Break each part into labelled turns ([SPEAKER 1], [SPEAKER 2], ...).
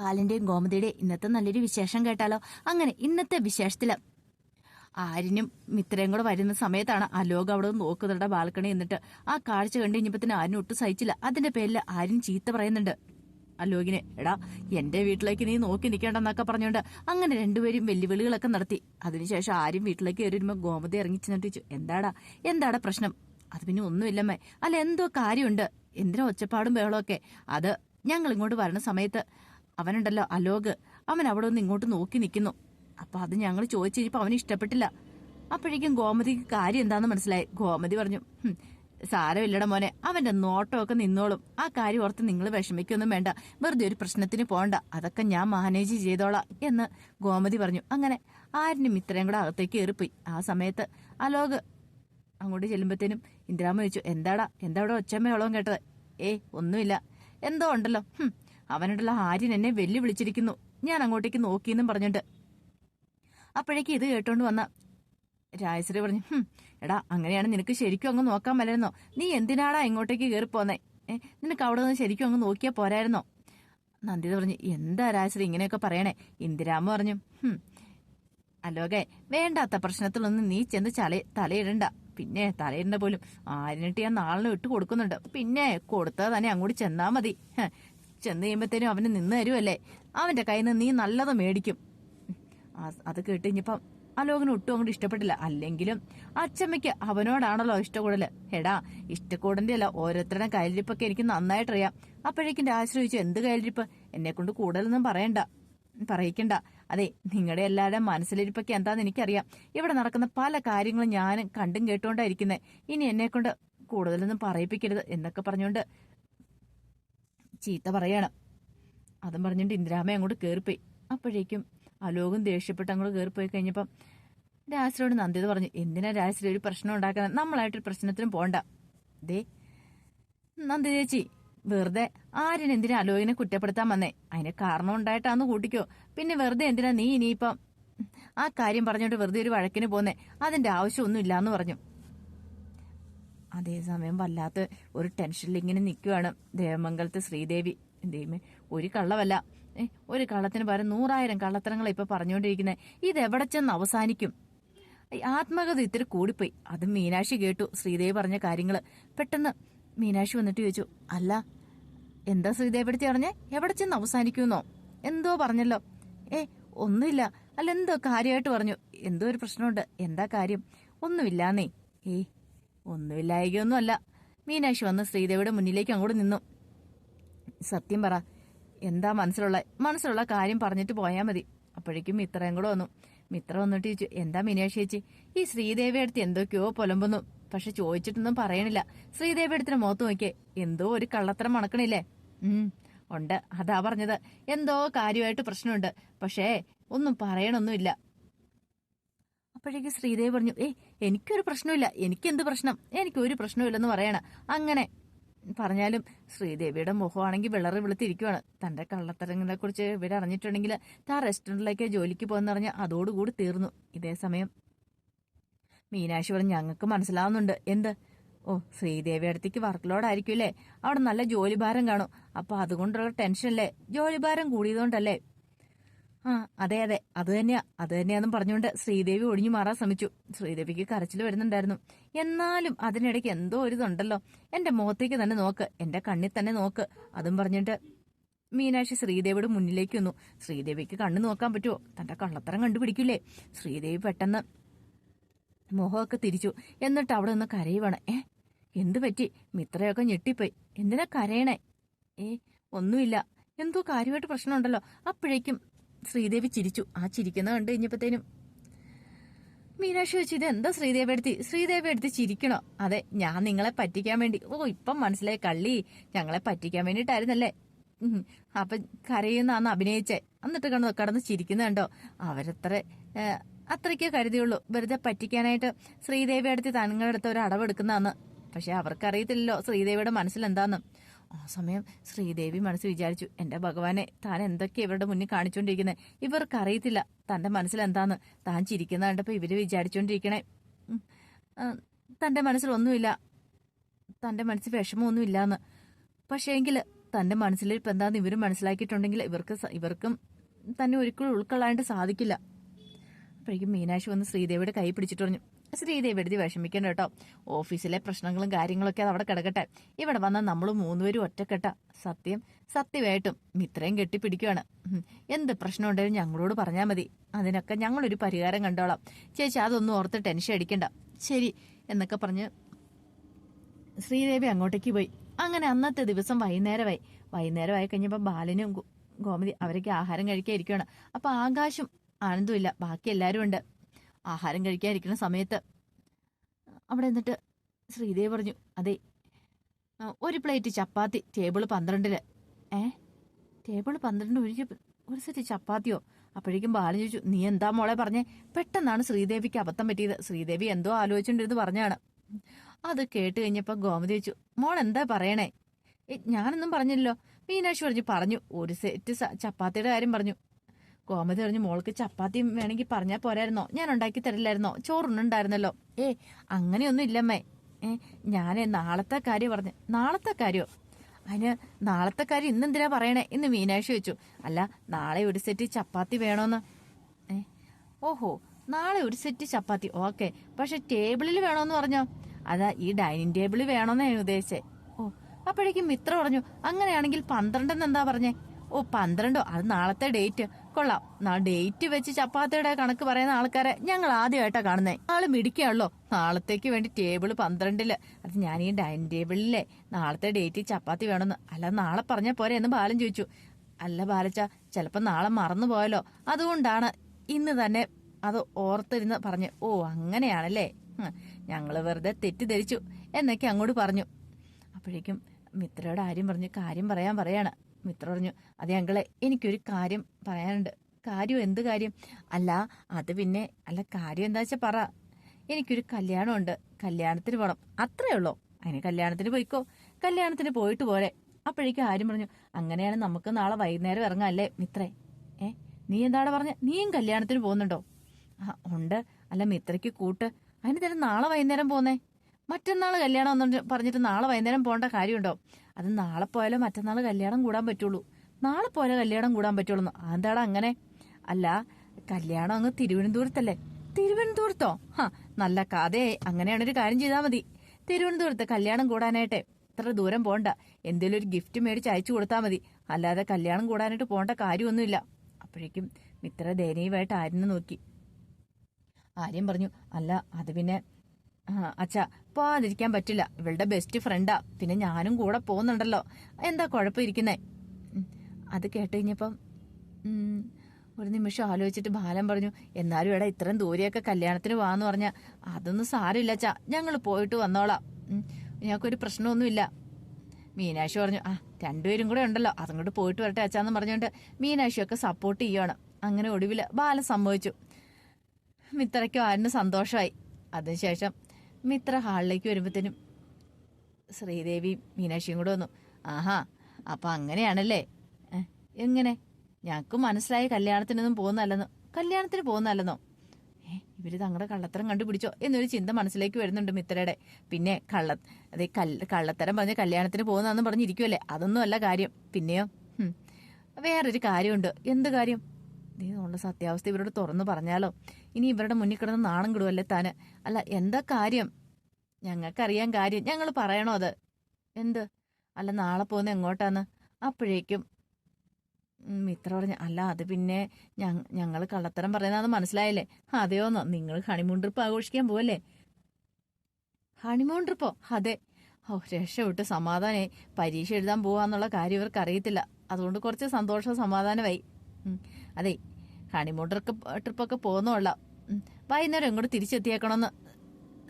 [SPEAKER 1] ബാലന്റെയും ഗോമതിയുടെയും ഇന്നത്തെ നല്ലൊരു വിശേഷം കേട്ടാലോ? അങ്ങനെ ഇന്നത്തെ വിശേഷത്തിൽ ആരിനും മിത്രയും കൂടെ വരുന്ന സമയത്താണ് അലോക അവിടെ നോക്കുന്നുണ്ട് ബാൽക്കണി എന്നിട്ട്. ആ കാഴ്ച കണ്ടു കഴിഞ്ഞപ്പത്തിന് ആരും ഒട്ടും സഹിച്ചില്ല. അതിന്റെ പേരിൽ ആരും ചീത്ത പറയുന്നുണ്ട്. അലോകിനെ എടാ എന്റെ വീട്ടിലേക്ക് നീ നോക്കി നിൽക്കേണ്ടെന്നൊക്കെ പറഞ്ഞുകൊണ്ട് അങ്ങനെ രണ്ടുപേരും വെല്ലുവിളികളൊക്കെ നടത്തി. അതിനുശേഷം ആരും വീട്ടിലേക്ക് കയറി വരുമ്പോ ഗോമതി ഇറങ്ങി ചെന്നിട്ട് എന്താടാ എന്താടാ പ്രശ്നം? അത് പിന്നെ ഒന്നുമില്ലമ്മേ. അല്ല എന്തോ കാര്യമുണ്ട്. എന്തിനാ ഒച്ചപ്പാടും ബഹളമൊക്കെ അത് ഞങ്ങൾ ഇങ്ങോട്ട് വരുന്ന സമയത്ത് അവനുണ്ടല്ലോ അലോക്. അവൻ അവിടെ ഒന്ന് ഇങ്ങോട്ട് നോക്കി നിൽക്കുന്നു. അപ്പൊ അത് ഞങ്ങൾ ചോദിച്ചു കഴിഞ്ഞപ്പോ അവന് ഇഷ്ടപ്പെട്ടില്ല. അപ്പോഴേക്കും ഗോമതിക്ക് കാര്യം എന്താന്ന് മനസ്സിലായി. ഗോമതി പറഞ്ഞു സാരമില്ലട മോനെ. അവന്റെ നോട്ടമൊക്കെ നിന്നോളും. ആ കാര്യം ഓർത്ത് നിങ്ങൾ വിഷമിക്കൊന്നും വേണ്ട. വെറുതെ ഒരു പ്രശ്നത്തിന് പോണ്ട. അതൊക്കെ ഞാൻ മാനേജ് ചെയ്തോളാം എന്ന് ഗോമതി പറഞ്ഞു. അങ്ങനെ ആരിനും ഇത്രയും കൂടെ അകത്തേക്ക് കയറിപ്പോയി. ആ സമയത്ത് അലോക് അങ്ങോട്ട് ചെല്ലുമ്പത്തേനും ഇന്ദിരാമ ചോദിച്ചു എന്താടാ? എന്താ ഇവിടെ ഒച്ചമ്മയോളം കേട്ടത്? ഏയ് ഒന്നുമില്ല. എന്തോ ഉണ്ടല്ലോ. ഹും, അവനുണ്ടല്ലോ ആര്യൻ എന്നെ വെല്ലുവിളിച്ചിരിക്കുന്നു. ഞാൻ അങ്ങോട്ടേക്ക് നോക്കിയെന്നും പറഞ്ഞിട്ട്. അപ്പോഴേക്ക് ഇത് കേട്ടോണ്ട് വന്ന രാജശ്രീ പറഞ്ഞു "ഹും, എടാ അങ്ങനെയാണ് നിനക്ക് ശരിക്കും അങ്ങ് നോക്കാൻ മേലായിരുന്നോ? നീ എന്തിനാടാ ഇങ്ങോട്ടേക്ക് കയറി പോന്നേ? നിനക്ക് അവിടെ നിന്ന് ശരിക്കും അങ്ങ് നോക്കിയാ പോരായിരുന്നോ? നന്ദിത പറഞ്ഞു എന്താ രാജശ്രീ ഇങ്ങനെയൊക്കെ പറയണേ? ഇന്ദിരാമ പറഞ്ഞു "ഹും, അലോകെ വേണ്ടാത്ത പ്രശ്നത്തിലൊന്നും നീ ചെന്ന് ചല തലയിടണ്ട. പിന്നെ തലയിടണ്ട പോലും ആരിനിട്ട് ഞാൻ നാളിന് ഇട്ട് കൊടുക്കുന്നുണ്ട്. പിന്നെ കൊടുത്തത് തന്നെ അങ്ങോട്ട് ചെന്നാ മതി. ചെന്ന് കഴിയുമ്പത്തേനും അവന് നിന്ന് തരുമല്ലേ അവന്റെ കയ്യിൽ നിന്ന് നീ നല്ലത് മേടിക്കും. അത് കേട്ട് കഴിഞ്ഞപ്പം അലോകന് ഒട്ടും അങ്ങോട്ട് ഇഷ്ടപ്പെട്ടില്ല. അല്ലെങ്കിലും അച്ചമ്മയ്ക്ക് അവനോടാണല്ലോ ഇഷ്ടക്കൂടൽ. എടാ ഇഷ്ടക്കൂടന്റെ അല്ല ഓരോരുത്തരുടെ കയ്യിലിരിപ്പൊക്കെ എനിക്ക് നന്നായിട്ട് അറിയാം അപ്പോഴേക്കും രാശ്രയിച്ചു എന്ത് കയ്യിലിരിപ്പ്? എന്നെ കൊണ്ട് കൂടുതലൊന്നും പറയണ്ട. പറയിക്കണ്ട. അതെ നിങ്ങളുടെ എല്ലാവരുടെയും മനസ്സിലിരിപ്പൊക്കെ എന്താന്ന് എനിക്കറിയാം. ഇവിടെ നടക്കുന്ന പല കാര്യങ്ങളും ഞാനും കണ്ടും കേട്ടുകൊണ്ടായിരിക്കുന്നേ ഇനി എന്നെ കൊണ്ട് കൂടുതലൊന്നും പറയിപ്പിക്കരുത് എന്നൊക്കെ പറഞ്ഞുകൊണ്ട് ചീത്ത പറയാണ്. അതും പറഞ്ഞിട്ട് ഇന്ദിരാമ അങ്ങോട്ട് കയറിപ്പോയി അപ്പോഴേക്കും അലോകും ദേഷ്യപ്പെട്ട് അങ്ങോട്ട് കയറിപ്പോയി കഴിഞ്ഞപ്പം രാശ്രിയോട് നന്ദിത പറഞ്ഞു എന്തിനാ രാജശ്രീ ഒരു പ്രശ്നം ഉണ്ടാക്കുന്നത് നമ്മളായിട്ടൊരു പ്രശ്നത്തിനും പോണ്ട. ദേ നന്ദി ചേച്ചി വെറുതെ ആരും എന്തിനാ അലോകിനെ കുറ്റപ്പെടുത്താൻ വന്നേ? അതിന് കാരണം ഉണ്ടായിട്ടാന്ന് കൂട്ടിക്കോ. പിന്നെ വെറുതെ എന്തിനാ നീ ഇനിയിപ്പം ആ കാര്യം പറഞ്ഞോണ്ട് വെറുതെ ഒരു വഴക്കിന് പോന്നേ? അതിന്റെ ആവശ്യമൊന്നും ഇല്ലാന്ന് പറഞ്ഞു. അതേസമയം വല്ലാത്ത ഒരു ടെൻഷനിൽ ഇങ്ങനെ നിൽക്കുകയാണ് ദേവമംഗലത്ത് ശ്രീദേവി. ദൈവമേ ഒരു കള്ളവല്ല. ഏ, ഒരു കള്ളത്തിന് പകരം നൂറായിരം കള്ളത്തരങ്ങളെ ഇപ്പൊ പറഞ്ഞുകൊണ്ടിരിക്കുന്നത് ഇത് എവിടെ ചെന്ന് അവസാനിക്കും? ആത്മകത ഇത്തിരി കൂടിപ്പോയി. അത് മീനാക്ഷി കേട്ടു. ശ്രീദേവി പറഞ്ഞ കാര്യങ്ങൾ. പെട്ടെന്ന് മീനാക്ഷി വന്നിട്ട് ചോദിച്ചു അല്ല എന്താ ശ്രീദേവി എടുത്തി പറഞ്ഞേ? എവിടെ ചെന്ന് അവസാനിക്കുമെന്നോ? എന്തോ പറഞ്ഞല്ലോ. ഏ ഒന്നുമില്ല. അല്ല എന്തോ കാര്യമായിട്ട് പറഞ്ഞു. എന്തോ ഒരു പ്രശ്നമുണ്ട്. എന്താ കാര്യം? ഒന്നുമില്ലാന്നേ. ഏ ഒന്നുമില്ലായികയൊന്നും അല്ല മീനാക്ഷി വന്ന് ശ്രീദേവിയുടെ മുന്നിലേക്ക് അങ്ങോട്ട് നിന്നു. സത്യം പറ എന്താ മനസ്സിലുള്ള മനസ്സിലുള്ള കാര്യം പറഞ്ഞിട്ട് പോയാൽ മതി. അപ്പോഴേക്കും മിത്രയും കൂടെ വന്നു. മിത്ര വന്നിട്ട് ചോദിച്ചു എന്താ മീനാക്ഷി ചേച്ചി? ഈ ശ്രീദേവി അടുത്ത് എന്തൊക്കെയോ പുലമ്പുന്നു. പക്ഷെ ചോദിച്ചിട്ടൊന്നും പറയണില്ല. ശ്രീദേവി അടുത്തിന് മുഖത്ത് നോക്കിയേ എന്തോ ഒരു കള്ളത്തരം മണക്കണില്ലേ? ഉം ഉണ്ട്. അതാ പറഞ്ഞത്. എന്തോ കാര്യമായിട്ട് പ്രശ്നമുണ്ട്. പക്ഷേ ഒന്നും പറയണൊന്നുമില്ല. അപ്പോഴേക്ക് ശ്രീദേവി പറഞ്ഞു ഏയ് എനിക്കൊരു പ്രശ്നമില്ല. എനിക്കെന്ത് പ്രശ്നം? എനിക്കൊരു പ്രശ്നമില്ലെന്ന് പറയണ. അങ്ങനെ പറഞ്ഞാലും ശ്രീദേവിയുടെ മുഖമാണെങ്കിൽ വിളറി വിളുത്തിരിക്കുവാണ് തന്റെ കള്ളത്തരങ്ങളെ കുറിച്ച് ഇവർ അറിഞ്ഞിട്ടുണ്ടെങ്കിൽ താൻ റെസ്റ്റോറന്റിലേക്ക് ജോലിക്ക് പോകുന്ന പറഞ്ഞ അതോടുകൂടി തീർന്നു. ഇതേ സമയം മീനാക്ഷി പറഞ്ഞു ഞങ്ങൾക്ക് മനസ്സിലാവുന്നുണ്ട്. എന്ത്? ഓ ശ്രീദേവി അടുത്തേക്ക് വർക്ക് ലോഡ് ആയിരിക്കുമല്ലേ അവിടെ നല്ല ജോലിഭാരം കാണും. അപ്പൊ അതുകൊണ്ടുള്ള ടെൻഷനല്ലേ? ജോലിഭാരം കൂടിയതുകൊണ്ടല്ലേ? ആ അതെ അതെ. അത് തന്നെയാ. അത് തന്നെയാന്നും പറഞ്ഞുകൊണ്ട് ശ്രീദേവി ഒഴിഞ്ഞു മാറാൻ ശ്രമിച്ചു. ശ്രീദേവിക്ക് കരച്ചിൽ വരുന്നുണ്ടായിരുന്നു. എന്നാലും അതിനിടയ്ക്ക് എന്തോ ഒരു ഇതുണ്ടല്ലോ. എന്റെ മുഖത്തേക്ക് തന്നെ നോക്ക്. എന്റെ കണ്ണിൽ തന്നെ നോക്ക്. അതും പറഞ്ഞിട്ട് മീനാക്ഷി ശ്രീദേവിയുടെ മുന്നിലേക്ക് വന്നു. ശ്രീദേവിക്ക് കണ്ണു നോക്കാൻ പറ്റുമോ? തന്റെ കള്ളത്തരം കണ്ടുപിടിക്കില്ലേ? ശ്രീദേവി പെട്ടെന്ന് മുഖമൊക്കെ തിരിച്ചു. എന്നിട്ട് അവിടെ നിന്ന് കരയുവാണ്. ഏ എന്തു പറ്റി? മിത്രയൊക്കെ ഞെട്ടിപ്പോയി. എന്തിനാ കരയണേ? ഏ ഒന്നുമില്ല. എന്തോ കാര്യമായിട്ട് പ്രശ്നമുണ്ടല്ലോ. അപ്പോഴേക്കും ശ്രീദേവി ചിരിച്ചു. ആ ചിരിക്കുന്ന കണ്ടു കഴിഞ്ഞപ്പോഴത്തേനും മീനാക്ഷി വെച്ച് ഇത് എന്താ ശ്രീദേവി എടുത്തി ശ്രീദേവി എടുത്ത് ചിരിക്കണോ? അതെ ഞാൻ നിങ്ങളെ പറ്റിക്കാൻ വേണ്ടി. ഓ ഇപ്പം മനസ്സിലായി കള്ളി. ഞങ്ങളെ പറ്റിക്കാൻ വേണ്ടിയിട്ടായിരുന്നല്ലേ. അപ്പൊ അപ്പൊ കരയുന്നാന്ന് അഭിനയിച്ചേ? എന്നിട്ട് കണ്ടോ കടന്ന് ചിരിക്കുന്ന കണ്ടോ? അവരത്ര അത്രയ്ക്കേ കരുതിയുള്ളൂ. വെറുതെ പറ്റിക്കാനായിട്ട് ശ്രീദേവി അടുത്ത് തങ്ങളുടെ ഒരു അടവെടുക്കുന്നതാന്ന് പക്ഷെ അവർക്കറിയത്തില്ലല്ലോ ശ്രീദേവിയുടെ മനസ്സിൽ ആ സമയം ശ്രീദേവി മനസ്സ് വിചാരിച്ചു എന്റെ ഭഗവാനെ താൻ എന്തൊക്കെ ഇവരുടെ മുന്നിൽ കാണിച്ചുകൊണ്ടിരിക്കുന്നത് ഇവർക്ക് അറിയത്തില്ല. തന്റെ മനസ്സിൽ എന്താന്ന്? താൻ ചിരിക്കുന്ന കണ്ടപ്പോ ഇവർ ആ, തന്റെ മനസ്സിൽ ഒന്നുമില്ല. തന്റെ മനസ്സിൽ വിഷമമൊന്നും ഇല്ലാന്ന് പക്ഷേങ്കിൽ തന്റെ മനസ്സിലിരിപ്പ് എന്താന്ന് ഇവർ മനസ്സിലാക്കിയിട്ടുണ്ടെങ്കിൽ ഇവർക്ക് ഇവർക്കും തന്നെ ഒരിക്കലും ഉൾക്കൊള്ളാണ്ട് സാധിക്കില്ല. അപ്പോഴേക്കും മീനാക്ഷി വന്ന് ശ്രീദേവിയുടെ കൈ പിടിച്ചിട്ട് പറഞ്ഞു ശ്രീദേവി എഴുതി വിഷമിക്കണ്ട കേട്ടോ. ഓഫീസിലെ പ്രശ്നങ്ങളും കാര്യങ്ങളൊക്കെ അവിടെ കിടക്കട്ടെ. ഇവിടെ വന്നാൽ നമ്മൾ മൂന്നുപേരും ഒറ്റക്കെട്ട. സത്യം സത്യമായിട്ടും മിത്രയും കെട്ടിപ്പിടിക്കുകയാണ്. എന്ത് പ്രശ്നം ഉണ്ടെങ്കിലും ഞങ്ങളോട് പറഞ്ഞാൽ മതി. അതിനൊക്കെ ഞങ്ങളൊരു പരിഹാരം കണ്ടോളാം. ചേച്ചി അതൊന്നും ഓർത്ത് ടെൻഷൻ അടിക്കണ്ട. ശരി എന്നൊക്കെ പറഞ്ഞ് ശ്രീദേവി അങ്ങോട്ടേക്ക് പോയി. അങ്ങനെ അന്നത്തെ ദിവസം വൈകുന്നേരമായി. വൈകുന്നേരമായി കഴിഞ്ഞപ്പോൾ ബാലനും ഗോമതി അവരൊക്കെ ആഹാരം കഴിക്കാൻ ഇരിക്കുകയാണ് അപ്പൊ ആകാശം ആനന്ദമില്ല ബാക്കി എല്ലാവരും ഉണ്ട്. ആഹാരം കഴിക്കാതിരിക്കുന്ന സമയത്ത് അവിടെ എന്നിട്ട് ശ്രീദേവി പറഞ്ഞു അതെ ഒരു പ്ലേറ്റ് ചപ്പാത്തി ടേബിൾ പന്ത്രണ്ടിൽ. ഏ ടേബിൾ പന്ത്രണ്ട് ഒരു ഒരു സെറ്റ് ചപ്പാത്തിയോ? അപ്പോഴേക്കും ബാലൻ ചോദിച്ചു നീ എന്താ മോളെ പറഞ്ഞേ? പെട്ടെന്നാണ് ശ്രീദേവിക്ക് അബദ്ധം പറ്റിയത്. ശ്രീദേവി എന്തോ ആലോചിച്ചുകൊണ്ടിരുന്ന് പറഞ്ഞാണ്. അത് കേട്ട് കഴിഞ്ഞപ്പോൾ ഗോമതി വെച്ചു മോൾ എന്താ പറയണേ? "ഏ, ഞാനൊന്നും പറഞ്ഞില്ലല്ലോ. മീനാക്ഷി പറഞ്ഞു പറഞ്ഞു ഒരു സെറ്റ് ചപ്പാത്തിയുടെ കാര്യം പറഞ്ഞു. ഗോമതി പറഞ്ഞു മോൾക്ക് ചപ്പാത്തി വേണമെങ്കിൽ പറഞ്ഞാൽ പോരായിരുന്നോ? ഞാൻ ഉണ്ടാക്കി തരില്ലായിരുന്നോ? ചോറുണ്ടായിരുന്നല്ലോ ഏ അങ്ങനെയൊന്നും ഇല്ലമ്മേ. ഏ ഞാൻ നാളത്തെ കാര്യം പറഞ്ഞു. നാളത്തെ കാര്യോ? അതിന് നാളത്തെ കാര്യം ഇന്ന് ഇന്നെന്തിനാ പറയണേ? ഇന്ന് മീനാക്ഷി വെച്ചു. അല്ല നാളെ ഒരു സെറ്റ് ചപ്പാത്തി വേണോന്ന്. ഏ ഓഹോ നാളെ ഒരു സെറ്റ് ചപ്പാത്തി. ഓക്കെ പക്ഷെ ടേബിളിൽ വേണോന്ന് പറഞ്ഞോ? അതാ ഈ ഡൈനിങ് ടേബിളിൽ വേണോന്ന് ഞാൻ ഉദ്ദേശിച്ചേ. ഓ അപ്പോഴേക്കും മിത്ര പറഞ്ഞു അങ്ങനെയാണെങ്കിൽ പന്ത്രണ്ടെന്ന് എന്താ പറഞ്ഞേ? ഓ പന്ത്രണ്ടോ? അത് നാളത്തെ ഡേറ്റ്. കൊള്ളാം. നാ ഡേറ്റ് വെച്ച് ചപ്പാത്തിയുടെ കണക്ക് പറയുന്ന ആൾക്കാരെ ഞങ്ങൾ ആദ്യമായിട്ടാ കാണുന്നേ. ആൾ മിടിക്കാണല്ലോ നാളത്തേക്ക് വേണ്ടി ടേബിൾ പന്ത്രണ്ടിൽ. അത് ഞാൻ ഈ ഡൈനിങ് ടേബിളിലെ നാളത്തെ ഡേറ്റ് ചപ്പാത്തി വേണമെന്ന്. അല്ല നാളെ പറഞ്ഞ പോരെ എന്ന് ബാലൻ ചോദിച്ചു. അല്ല ബാലച്ച ചിലപ്പോ നാളെ മറന്നു പോയല്ലോ അതുകൊണ്ടാണ് ഇന്ന് തന്നെ അത് ഓർത്തിരുന്ന് പറഞ്ഞു ഓ അങ്ങനെയാണല്ലേ? ഞങ്ങൾ വെറുതെ തെറ്റിദ്ധരിച്ചു. എന്നൊക്കെ അങ്ങോട്ട് പറഞ്ഞു. അപ്പോഴേക്കും മിത്രയുടെ ആര്യം പറഞ്ഞു കാര്യം പറയാൻ പറയാണ്. മിത്ര പറഞ്ഞു അതെ അങ്കളെ എനിക്കൊരു കാര്യം പറയാനുണ്ട്. കാര്യം എന്ത് കാര്യം? അല്ല അത് പിന്നെ അല്ല കാര്യം എന്താ വെച്ചാ പറ. എനിക്കൊരു കല്യാണമുണ്ട്. കല്യാണത്തിന് പോണം. അത്രേ ഉള്ളൂ. അതിന് കല്യാണത്തിന് പോയിക്കോ. കല്യാണത്തിന് പോയിട്ട് പോരെ. അപ്പോഴേക്കും ആരും പറഞ്ഞു അങ്ങനെയാണ് നമുക്ക് നാളെ വൈകുന്നേരം ഇറങ്ങാം അല്ലേ മിത്രേ? ഏ നീ എന്താണ് പറഞ്ഞ? നീയും കല്യാണത്തിന് പോകുന്നുണ്ടോ? ആ ഉണ്ട്. അല്ല മിത്രയ്ക്ക് കൂട്ട്. അതിന് തന്നെ നാളെ വൈകുന്നേരം പോന്നേ. മറ്റന്നാൾ കല്യാണം എന്ന് പറഞ്ഞിട്ട് നാളെ വൈകുന്നേരം പോകേണ്ട കാര്യമുണ്ടോ? അത് നാളെ പോയാലോ മറ്റന്നാൾ കല്യാണം കൂടാൻ പറ്റുള്ളൂ. നാളെ പോയാലോ കല്യാണം കൂടാൻ പറ്റുള്ളൂ അതെന്താടാ അങ്ങനെ? അല്ല കല്യാണം അങ്ങ് തിരുവനന്തപുരത്തല്ലേ? തിരുവനന്തപുരത്തോ? ഹാ നല്ല കഥയായി. അങ്ങനെയാണ് ഒരു കാര്യം ചെയ്താൽ മതി. തിരുവനന്തപുരത്ത് കല്യാണം കൂടാനായിട്ടെ ഇത്ര ദൂരം പോണ്ട. എന്തേലും ഒരു ഗിഫ്റ്റ് മേടിച്ച് അയച്ചു കൊടുത്താൽ മതി. അല്ലാതെ കല്യാണം കൂടാനായിട്ട് പോണ്ട കാര്യമൊന്നുമില്ല. അപ്പോഴേക്കും മിത്ര ദയനീയമായിട്ട് ആര്യനെ നോക്കി. ആര്യം പറഞ്ഞു അല്ല അത് പിന്നെ അച്ഛാ പോവാതിരിക്കാൻ പറ്റില്ല. ഇവളുടെ ബെസ്റ്റ് ഫ്രണ്ടാ പിന്നെ ഞാനും കൂടെ പോകുന്നുണ്ടല്ലോ. എന്താ കുഴപ്പമിരിക്കുന്നേ? അത് കേട്ട് കഴിഞ്ഞപ്പം ഒരു നിമിഷം ആലോചിച്ചിട്ട് ബാലൻ പറഞ്ഞു എന്നാലും എടാ ഇത്രയും ദൂരെയൊക്കെ കല്യാണത്തിന് പോവാന്ന് പറഞ്ഞ അതൊന്നും സാരമില്ല അച്ഛാ. ഞങ്ങൾ പോയിട്ട് വന്നോളാം. ഞങ്ങൾക്കൊരു പ്രശ്നമൊന്നുമില്ല. മീനാക്ഷി പറഞ്ഞു ആ രണ്ടുപേരും കൂടെ ഉണ്ടല്ലോ. അതങ്ങോട്ട് പോയിട്ട് വരട്ടെ അച്ഛാന്ന് പറഞ്ഞുകൊണ്ട് മീനാക്ഷിയൊക്കെ സപ്പോർട്ട് ചെയ്യണം അങ്ങനെ ഒടുവിൽ ബാലൻ സംഭവിച്ചു മിത്രയ്ക്കും ആരിന് സന്തോഷമായി. അതിനുശേഷം മിത്ര ഹാളിലേക്ക് വരുമ്പോഴത്തേനും ശ്രീദേവി മീനാക്ഷിയും കൂടെ വന്നു. ആഹാ അപ്പൊ അങ്ങനെയാണല്ലേ? എങ്ങനെ? ഞങ്ങൾക്ക് മനസ്സിലായി കല്യാണത്തിനൊന്നും പോകുന്നല്ലെന്നോ കല്യാണത്തിന് പോകുന്നല്ലെന്നോ ഇവർ തങ്ങളുടെ കള്ളത്തരം കണ്ടുപിടിച്ചോ? എന്നൊരു ചിന്ത മനസ്സിലേക്ക് വരുന്നുണ്ട് മിത്രയുടെ. പിന്നെ കള്ള അതെ കള്ള കള്ളത്തരം പറഞ്ഞ് കല്യാണത്തിന് പോകുന്നതെന്ന് പറഞ്ഞിരിക്കുമല്ലേ അതൊന്നും അല്ല കാര്യം. പിന്നെയോ? വേറൊരു കാര്യമുണ്ട്. എന്ത് കാര്യം? ഉള്ള സത്യാവസ്ഥ ഇവരോട് തുറന്നു പറഞ്ഞാലോ? ഇനി ഇവരുടെ മുന്നിൽ കിടന്ന് നാണം കിടുവല്ലേ താന്? അല്ല എന്താ കാര്യം? ഞങ്ങൾക്കറിയാൻ കാര്യം. ഞങ്ങൾ പറയണോ അത്? എന്ത്? അല്ല നാളെ പോകുന്ന എങ്ങോട്ടാന്ന്? അപ്പോഴേക്കും. മിത്ര പറഞ്ഞു അല്ല അത് പിന്നെ ഞങ്ങൾ കള്ളത്തരം പറയുന്നതെന്ന് മനസ്സിലായല്ലേ? അതെയോന്നോ നിങ്ങൾ ഹണിമൂൺ ട്രിപ്പ് ആഘോഷിക്കാൻ പോവല്ലേ? ഹണിമൂൺ ട്രിപ്പോ അതെ. ഓ രക്ഷവിട്ട് സമാധാനമായി പരീക്ഷ എഴുതാൻ പോവാന്നുള്ള കാര്യം ഇവർക്ക് അറിയത്തില്ല അതുകൊണ്ട് കുറച്ച് സന്തോഷം സമാധാനമായി അതെ ഹണിമൂൺ ട്രിപ്പ് ട്രിപ്പൊക്കെ പോകുന്നുള്ള വൈകുന്നേരം ഇങ്ങോട്ട് തിരിച്ചെത്തിയേക്കണമെന്ന്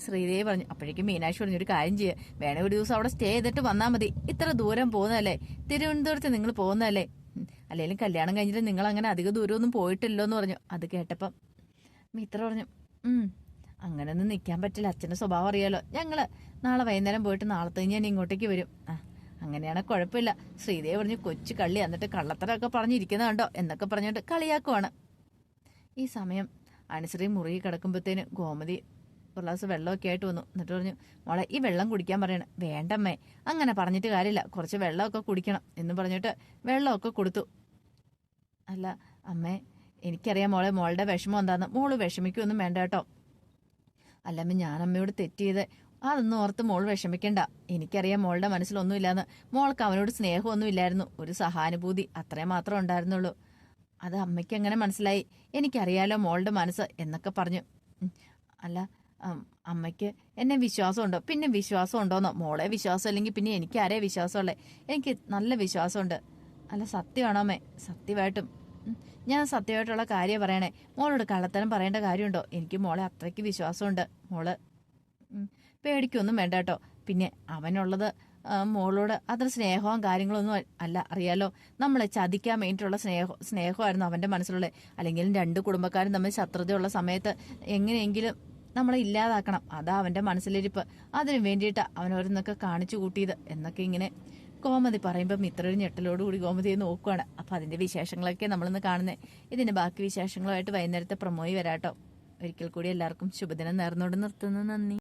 [SPEAKER 1] ശ്രീദേവി പറഞ്ഞു. അപ്പോഴേക്കും മീനാക്ഷി പറഞ്ഞു ഒരു കാര്യം ചെയ്യുക വേണേ ഒരു ദിവസം അവിടെ സ്റ്റേ ചെയ്തിട്ട് വന്നാൽ മതി. ഇത്ര ദൂരം പോകുന്നതല്ലേ? തിരുവനന്തപുരത്ത് നിങ്ങൾ പോകുന്നതല്ലേ? അല്ലെങ്കിലും കല്യാണം കഴിഞ്ഞിട്ട് നിങ്ങൾ അങ്ങനെ അധിക ദൂരമൊന്നും പോയിട്ടില്ലോ എന്ന് പറഞ്ഞു. അത് കേട്ടപ്പം മിത്ര പറഞ്ഞു അങ്ങനെയൊന്നും നിൽക്കാൻ പറ്റില്ല. അച്ഛന്റെ സ്വഭാവം അറിയാലോ. ഞങ്ങൾ നാളെ വൈകുന്നേരം പോയിട്ട് നാളത്തെ ഞാൻ ഇങ്ങോട്ടേക്ക് വരും. ആ അങ്ങനെയാണെ കുഴപ്പമില്ല. ശ്രീദേവി പറഞ്ഞു കൊച്ചു കള്ളി എന്നിട്ട് കള്ളത്തരമൊക്കെ പറഞ്ഞിരിക്കുന്ന കണ്ടോ? എന്നൊക്കെ പറഞ്ഞിട്ട് കളിയാക്കുവാണ്. ഈ സമയം അനുശ്രീ മുറുകി കിടക്കുമ്പോഴത്തേന് ഗോമതി ഒരു ഗ്ലാസ് വെള്ളമൊക്കെ ആയിട്ട് വന്നു. എന്നിട്ട് പറഞ്ഞു മോളെ ഈ വെള്ളം കുടിക്കാൻ പറയണം. വേണ്ടമ്മേ. അങ്ങനെ പറഞ്ഞിട്ട് കാര്യമില്ല. കുറച്ച് വെള്ളമൊക്കെ കുടിക്കണം. എന്ന് പറഞ്ഞിട്ട് വെള്ളമൊക്കെ കൊടുത്തു. അല്ല അമ്മേ എനിക്കറിയാം മോളെ മോളുടെ വിഷമം എന്താന്ന്. മോൾ വിഷമിക്കൊന്നും വേണ്ട കേട്ടോ. അല്ലമ്മ ഞാൻ അമ്മയോട് തെറ്റ് ചെയ്ത്. അതൊന്നും ഓർത്ത് മോൾ വിഷമിക്കണ്ട. എനിക്കറിയാം മോളുടെ മനസ്സിലൊന്നുമില്ലാന്ന്. മോൾക്ക് അവനോട് സ്നേഹമൊന്നും ഇല്ലായിരുന്നു ഒരു സഹാനുഭൂതി അത്രേ മാത്രം ഉണ്ടായിരുന്നുള്ളൂ. അത് അമ്മയ്ക്ക് എങ്ങനെ മനസ്സിലായി? എനിക്കറിയാലോ മോളുടെ മനസ്സ് എന്നൊക്കെ പറഞ്ഞു. അല്ല അമ്മയ്ക്ക് എന്നെ വിശ്വാസമുണ്ടോ? പിന്നെ വിശ്വാസം ഉണ്ടോന്നോ മോളെ വിശ്വാസം അല്ലെങ്കിൽ പിന്നെ എനിക്ക് ആരേ വിശ്വാസമുള്ളേ? എനിക്ക് നല്ല വിശ്വാസമുണ്ട്. അല്ല സത്യമാണോ അമ്മേ? സത്യമായിട്ടും. ഞാൻ സത്യമായിട്ടുള്ള കാര്യം പറയണേ. മോളോട് കള്ളത്തരം പറയേണ്ട കാര്യമുണ്ടോ? എനിക്ക് മോളെ അത്രയ്ക്ക് വിശ്വാസമുണ്ട്. മോൾ പേടിക്കൊന്നും വേണ്ട കേട്ടോ. പിന്നെ അവനുള്ളത് മോളോട് അത്ര സ്നേഹവും കാര്യങ്ങളൊന്നും അല്ല. അറിയാലോ നമ്മളെ ചതിക്കാൻ വേണ്ടിയിട്ടുള്ള സ്നേഹ സ്നേഹമായിരുന്നു അവന്റെ മനസ്സിലുള്ള. അല്ലെങ്കിൽ രണ്ട് കുടുംബക്കാരും തമ്മിൽ ശത്രുതയുള്ള സമയത്ത് എങ്ങനെയെങ്കിലും നമ്മളെ ഇല്ലാതാക്കണം. അതാ അവന്റെ മനസ്സിലിരിപ്പ്. അതിനു വേണ്ടിയിട്ട് അവൻ ഓരോന്നൊക്കെ കാണിച്ചു കൂട്ടിയത് എന്നൊക്കെ ഇങ്ങനെ കോമതി പറയുമ്പോൾ ഇത്ര ഒരു ഞെട്ടലോടുകൂടി കോമതിയെ നോക്കുവാണ്. അപ്പൊ അതിന്റെ വിശേഷങ്ങളൊക്കെ നമ്മളിന്ന് കാണുന്നത് ഇതിന്റെ ബാക്കി വിശേഷങ്ങളുമായിട്ട് വൈകുന്നേരത്തെ പ്രമോയി വരാട്ടോ. ഒരിക്കൽ കൂടി എല്ലാവർക്കും ശുഭദിനം നേർന്നോട് നിർത്തുന്നു. നന്ദി.